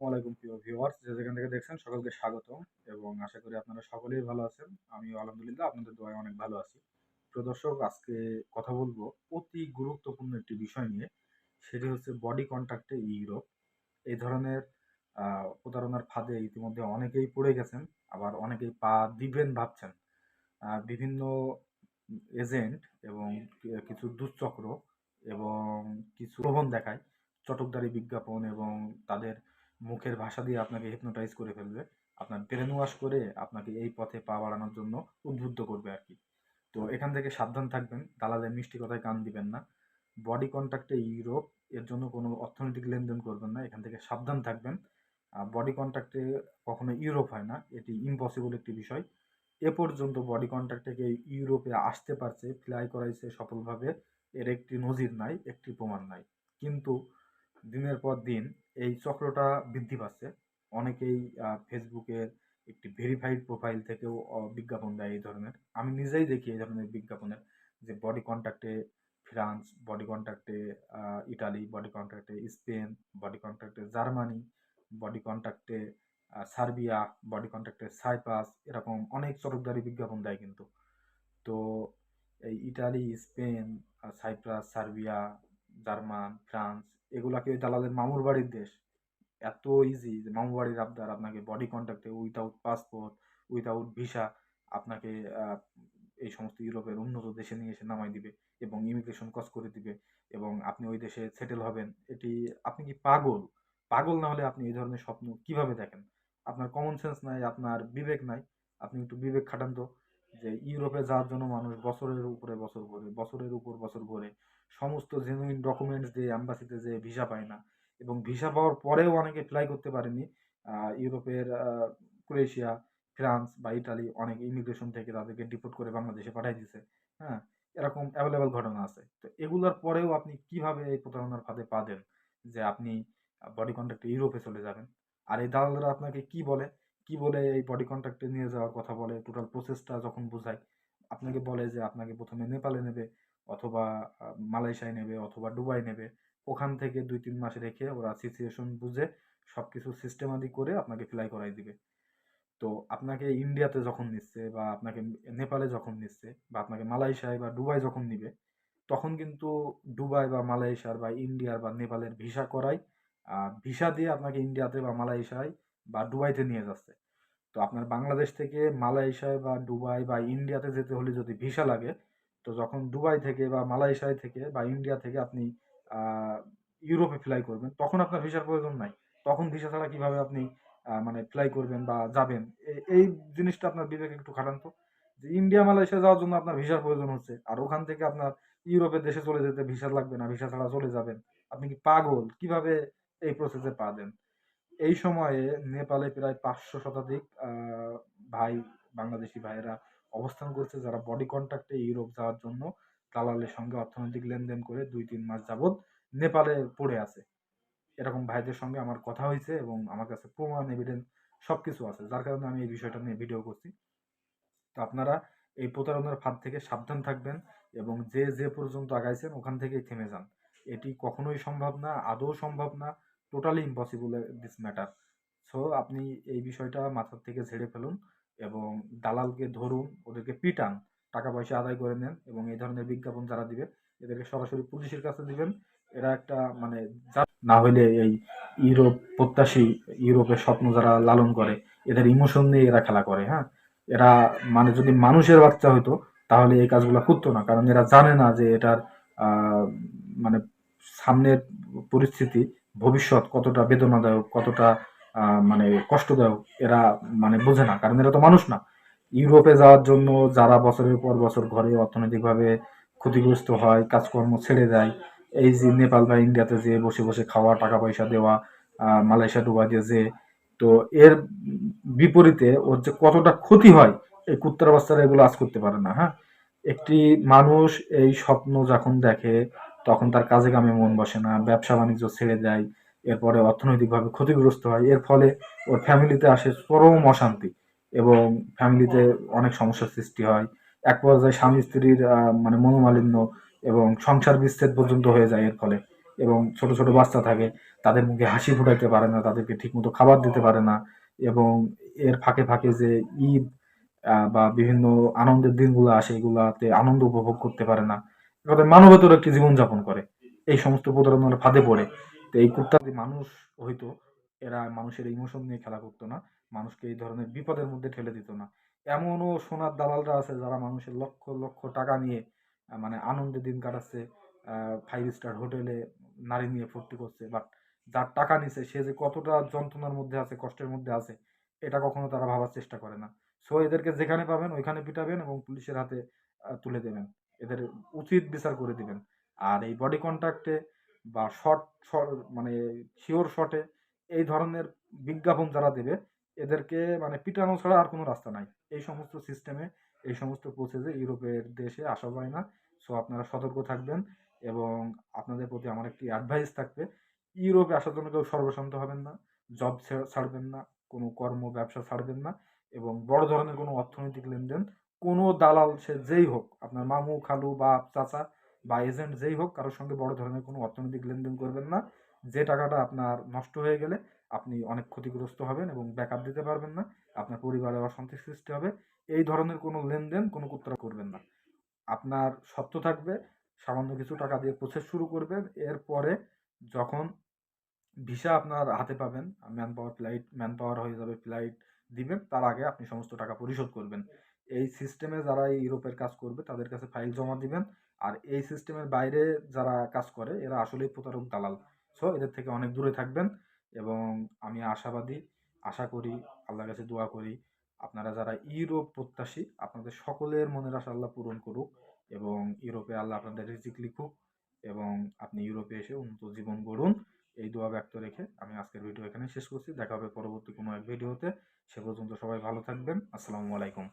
ওয়ালাইকুম প্রিয় ভিউয়ার্স যে যেখান থেকে দেখছেন সকলকে স্বাগতম এবং আশা করি আপনারা সকলেই ভালো আছেন। আমিও আলহামদুলিল্লাহ আপনাদের দোয়ায় অনেক ভালো আছি। প্রিয় দর্শক, আজকে কথা বলব অতি গুরুত্বপূর্ণ একটি বিষয় নিয়ে, সেটি হচ্ছে বডি কন্ট্যাক্টে ইউরোপ। এই ধরনের প্রতারণার ফাঁদে ইতিমধ্যে অনেকেই পড়ে গেছেন, আবার অনেকেই পা দিবেন ভাবছেন। বিভিন্ন এজেন্ট এবং কিছু দুশ্চক্র এবং কিছু প্রবণ দেখায়, চটকদারি বিজ্ঞাপন এবং তাদের মুখের ভাষা দিয়ে আপনাকে হিপনোটাইজ করে ফেলবে। আপনার ব্রেন ওয়াশ করে আপনাকে এই পথে পা বাড়ানোর জন্য উদ্বুদ্ধ করবে আর কি। তো এখান থেকে সাবধান থাকবেন, দালালের মিষ্টি কথায় কান দিবেন না। বডি কন্ট্যাক্টে ইউরোপ, এর জন্য কোনো অর্থনৈতিক লেনদেন করবেন না, এখান থেকে সাবধান থাকবেন। বডি কন্ট্যাক্টে কখনো ইউরোপ হয় না, এটি ইম্পসিবল একটি বিষয়। এ পর্যন্ত বডি কন্ট্যাক্ট ইউরোপে আসতে পারছে ফ্লাই করাইছে সফলভাবে, এর একটি নজির নাই, একটি প্রমাণ নাই। কিন্তু দিনের পর দিন এই চক্রটা বৃদ্ধি পাচ্ছে। অনেকেই আহ, ফেসবুকের একটি ভেরিফাইড প্রোফাইল থেকেও বিজ্ঞাপন দেয় এই ধরনের। আমি নিজেই দেখি এই ধরনের বিজ্ঞাপনের যে বডি কন্ট্যাক্টে ফ্রান্স বডি কন্ট্যাক্টে ইটালি বডি কন্ট্যাক্টে স্পেন বডি কন্ট্যাক্টে জার্মানি বডি কন্ট্যাক্টে সার্বিয়া বডি কন্ট্যাক্টে সাইপ্রাস এরকম অনেক চটকদারি বিজ্ঞাপন দেয় কিন্তু। তো এই Italy Spain Cyprus Serbia German, France, এগুলাকে ওই দালালের মামুর বাড়ির দেশ। এত ইজি যে মামুর বাড়ির আবদার, আপনাকে বডি কন্ট্যাক্টে উইথাউট পাসপোর্ট উইথাউট ভিসা আপনাকে এই সমস্ত ইউরোপের উন্নত দেশে নিয়ে এসে নামাই দিবে এবং ইমিগ্রেশন কস করে দিবে এবং আপনি ওই দেশে সেটেল হবেন। এটি, আপনি কি পাগল? পাগল না হলে আপনি এই ধরনের স্বপ্ন কীভাবে দেখেন? আপনার কমন সেন্স নাই, আপনার বিবেক নাই। আপনি একটু বিবেক খাটান তো, যে ইউরোপে যাওয়ার জন্য মানুষ বছরের উপরে বছর ঘোরে, বছরের উপর বছর ঘোরে সমস্ত জেনুইন ডকুমেন্টস দিয়ে অ্যাম্বাসিতে যে ভিসা পায় না। এবং ভিসা পাওয়ার পরেও অনেকে ফ্লাই করতে পারেনি। ইউরোপের ক্রোয়েশিয়া, ফ্রান্স বা ইটালি অনেক ইমিগ্রেশন থেকে তাদেরকে ডিপোর্ট করে বাংলাদেশে পাঠাই দিছে। হ্যাঁ এরকম অ্যাভেলেবল ঘটনা আছে। তো এগুলোর পরেও আপনি কীভাবে এই প্রতারণার ফাঁদে পা দেন? যে আপনি বডি কন্ট্যাক্টে ইউরোপে চলে যাবেন। আর এই দালালরা আপনাকে কি বলে? কি বলে এই বডি কন্ট্যাক্টে নিয়ে যাওয়ার কথা বলে? টোটাল প্রসেসটা যখন বোঝায়, আপনাকে বলে যে আপনাকে প্রথমে নেপালে নেবে অথবা মালয়েশিয়ায় নেবে অথবা দুবাই নেবে, ওখান থেকে দুই তিন মাস রেখে ওরা সিচুয়েশন বুঝে সব কিছু সিস্টেমাদি করে আপনাকে ফ্লাই করাই দিবে। তো আপনাকে ইন্ডিয়াতে যখন নিচ্ছে বা আপনাকে নেপালে যখন নিচ্ছে বা আপনাকে মালয়েশিয়ায় বা দুবাই যখন নিবে, তখন কিন্তু দুবাই বা মালয়েশিয়ার বা ইন্ডিয়ার বা নেপালের ভিসা করাই ভিসা দিয়ে আপনাকে ইন্ডিয়াতে বা মালয়েশিয়ায় বা দুবাইতে নিয়ে যাচ্ছে। তো আপনার বাংলাদেশ থেকে মালয়েশিয়ায় বা দুবাই বা ইন্ডিয়াতে যেতে হলে যদি ভিসা লাগে তো যখন দুবাই থেকে বা মালয়েশিয়া থেকে বা ইন্ডিয়া থেকে আপনি ইউরোপে ফ্লাই করবেন, তখন আপনার ভিসার প্রয়োজন নাই। তখন ভিসা ছাড়া কীভাবে আপনি মানে ফ্লাই করবেন বা যাবেন? এই জিনিসটা আপনার বিবেকে একটু খাটান তো। যে ইন্ডিয়া, মালয়েশিয়া যাওয়ার জন্য আপনার ভিসার প্রয়োজন হচ্ছে। আর ওখান থেকে আপনার ইউরোপের দেশে চলে যেতে ভিসা লাগবে না ভিসা ছাড়া চলে যাবেন। আপনি কি পাগল? কীভাবে এই প্রসেসে পা দেন? এই সময়ে নেপালে প্রায় পাঁচশো শতাধিক ভাই, বাংলাদেশি ভাইয়েরা অবস্থান করছে যারা বডি কন্ট্যাক্টে ইউরোপ যাওয়ার জন্য দালালের সঙ্গে অর্থনৈতিক লেনদেন করে দুই তিন মাস যাবৎ নেপালে পড়ে আছে। এরকম ভাইদের সঙ্গে আমার কথা হয়েছে এবং আমার কাছে প্রমাণ এভিডেন্স সব কিছু আছে, যার কারণে আমি এই বিষয়টা নিয়ে ভিডিও করছি। তো আপনারা এই প্রতারণার ফাঁদ থেকে সাবধান থাকবেন এবং যে যে পর্যন্ত আগাইছেন ওখান থেকেই থেমে যান। এটি কখনোই সম্ভব না, আদৌ সম্ভব না totally impossible this matter so আপনি এই বিষয়টা মাথার থেকে ঝেড়ে ফেলুন। এবং দালালকে ধরুন, ওদেরকে পিটান টাকা পয়সা আদায় করে নেন এবং এই ধরনের বিজ্ঞাপন যারা দিবে, এদেরকে সরাসরি পুলিশের কাছে দিবেন। এরা একটা মানে না হলে এই ইউরোপ প্রত্যাশী, ইউরোপের স্বপ্ন যারা লালন করে, এদের ইমোশন নিয়ে এরা খেলা করে হ্যাঁ? এরা মানে যদি মানুষের বাচ্চা হতো তাহলে এই কাজগুলো করতো না। কারণ এরা জানে না যে এটার মানে সামনের পরিস্থিতি, ভবিষ্যৎ কতটা বেদনাদায়ক, কতটা মানে কষ্টদায়ক এরা মানে বোঝে না, কারণ এরা তো মানুষ না। ইউরোপে যাওয়ার জন্য যারা বছরের পর বছর ঘরে অর্থনৈতিকভাবে ক্ষতিগ্রস্ত হয়, কাজকর্ম ছেড়ে দেয়, এই যে নেপাল বা ইন্ডিয়াতে যে বসে বসে খাওয়া টাকা পয়সা দেওয়া মালয়েশিয়া ডুবাইতে যে, তো এর বিপরীতে ওর যে কতটা ক্ষতি হয়, এই কুত্তার বাচ্চারা এগুলো আজ করতে পারে না হ্যাঁ? একটি মানুষ এই স্বপ্ন যখন দেখে, তখন তার কাজে কামে মন বসে না ব্যবসা বাণিজ্য ছেড়ে দেয় এরপরে অর্থনৈতিকভাবে ক্ষতিগ্রস্ত হয়। এর ফলে ওর ফ্যামিলিতে আসে চরম অশান্তি এবং ফ্যামিলিতে অনেক সমস্যার সৃষ্টি হয়। এক পর্যায়ে স্বামী স্ত্রীর মানে মনোমালিন্য এবং সংসার বিচ্ছেদ পর্যন্ত হয়ে যায় এর ফলে এবং ছোট ছোট বাচ্চা থাকে, তাদের মুখে হাসি ফুটাইতে পারে না, তাদেরকে ঠিকমতো খাবার দিতে পারে না এবং এর ফাঁকে ফাঁকে যে ঈদ বা বিভিন্ন আনন্দের দিনগুলো আসে, এগুলাতে আনন্দ উপভোগ করতে পারে না। মানবেতর একটি জীবনযাপন করে। এই সমস্ত প্রতারণার ফাঁদে পড়ে। তো এই কুত্তা যদি মানুষ হইতো, এরা মানুষের ইমোশন নিয়ে খেলা করতো না, মানুষকে এই ধরনের বিপদের মধ্যে ঠেলে দিত না। এমনও সোনার দালালরা আছে যারা মানুষের লক্ষ লক্ষ টাকা নিয়ে মানে আনন্দে দিন কাটাচ্ছে ফাইভ স্টার হোটেলে নারী নিয়ে ফুর্তি করছে বাট যার টাকা নিছে, সে যে কতটা যন্ত্রণার মধ্যে আছে, কষ্টের মধ্যে আছে, এটা কখনো তারা ভাবার চেষ্টা করে না। সো এদেরকে যেখানে পাবেন, ওইখানে পিটাবেন এবং পুলিশের হাতে তুলে দেবেন। এদের উচিত বিচার করে দিবেন। আর এই বডি কন্ট্যাক্টে বা শর্ট মানে শিওর শটে এই ধরনের বিজ্ঞাপন যারা দেবে, এদেরকে মানে পিটানো ছাড়া আর কোনো রাস্তা নাই। এই সমস্ত সিস্টেমে এই সমস্ত প্রসেসে ইউরোপের দেশে আসা যায় না। সো আপনারা সতর্ক থাকবেন এবং আপনাদের প্রতি আমার একটি অ্যাডভাইস থাকবে, ইউরোপে আসার জন্য কেউ সর্বশান্ত হবেন না জব ছাড়বেন না, কোনো কর্ম, ব্যবসা ছাড়বেন না এবং বড় ধরনের কোনো অর্থনৈতিক লেনদেন কোনো দালাল সে যেই হোক, আপনার মামু, খালু বা চাচা বা এজেন্ট যেই হোক, কারোর সঙ্গে বড় ধরনের কোনো অর্থনৈতিক লেনদেন করবেন না। যে টাকাটা আপনার নষ্ট হয়ে গেলে আপনি অনেক ক্ষতিগ্রস্ত হবেন এবং ব্যাকআপ দিতে পারবেন না। আপনার পরিবারে অশান্তি সৃষ্টি হবে। এই ধরনের কোনো লেনদেন কোনো কুত্রা করবেন না। আপনার সত্য থাকবে, সামান্য কিছু টাকা দিয়ে প্রসেস শুরু করবেন। এরপরে যখন ভিসা আপনার হাতে পাবেন man power flight man power হয়ে যাবে ফ্লাইট দিবেন, তার আগে আপনি সমস্ত টাকা পরিশোধ করবেন। এই সিস্টেমে যারা ইউরোপের কাজ করবে, তাদের কাছে ফাইল জমা দিবেন। আর এই সিস্টেমের বাইরে যারা কাজ করে, এরা আসলেই প্রতারক দালাল। সো এদের থেকে অনেক দূরে থাকবেন এবং আমি আশাবাদী, আশা করি, আল্লাহর কাছে দোয়া করি, আপনারা যারা ইউরোপ প্রত্যাশী, আপনাদের সকলের মনের আশা আল্লাহ পূরণ করুক এবং ইউরোপে আল্লাহ আপনাদের রিজিক লিখুক এবং আপনি ইউরোপে এসে উন্নত জীবন গড়ুন। এই দোয়া ব্যক্ত রেখে আমি আজকের ভিডিও এখানে শেষ করছি। দেখা হবে পরবর্তী কোনো এক ভিডিওতে সে পর্যন্ত সবাই ভালো থাকবেন। আসসালামু আলাইকুম।